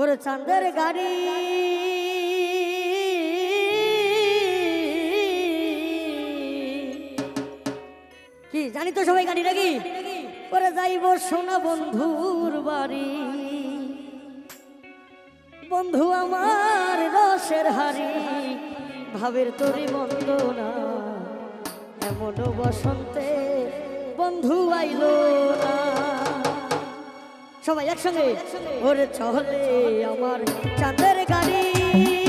ওর চাঁদের গাড়ি। কি, জানি তো সবাই গাড়ি নাকি? ওরে যাইব সোনা বন্ধুর বাড়ি। বন্ধু আমার রসের হারি ভাবের তরি মন্দ না। এমন বসন্তে বন্ধু আইলো না। সবাই একসঙ্গে। ওরে চলে আমার চাঁদের গাড়ি।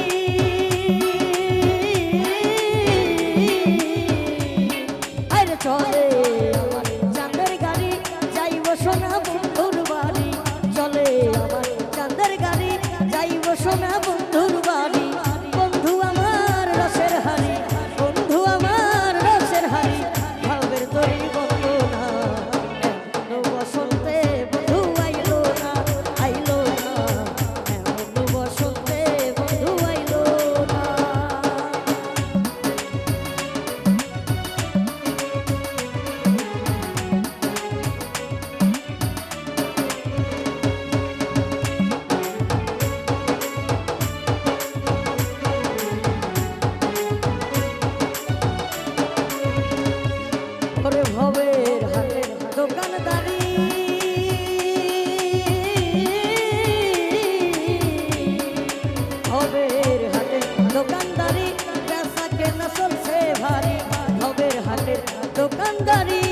ওরে ভবের হাতে দোকানদারি ভবের হাতে দোকানদারি পেশা কেনা চলছে ভারী। ভবের দোকানদারি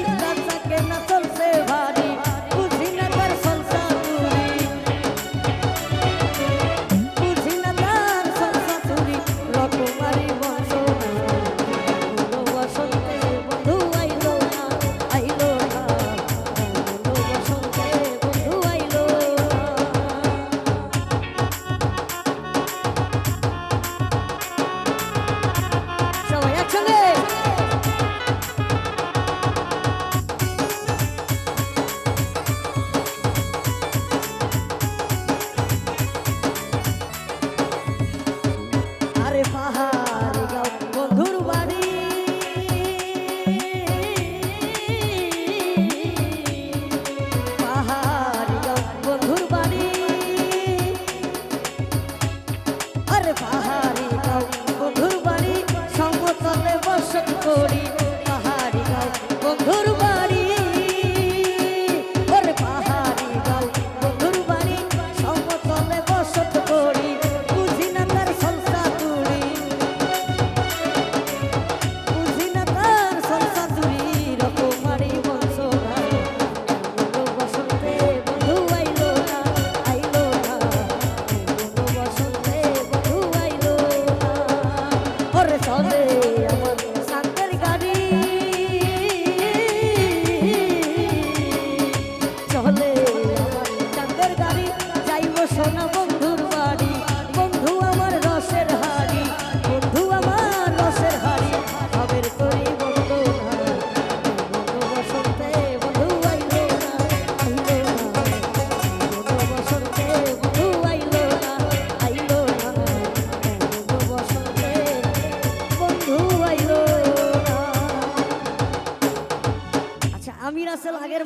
পাহাড় গাও বন্ধুর বাড়ি। পাহাড় গাও বন্ধুর বাড়ি। আরে পাহাড় আসল আগের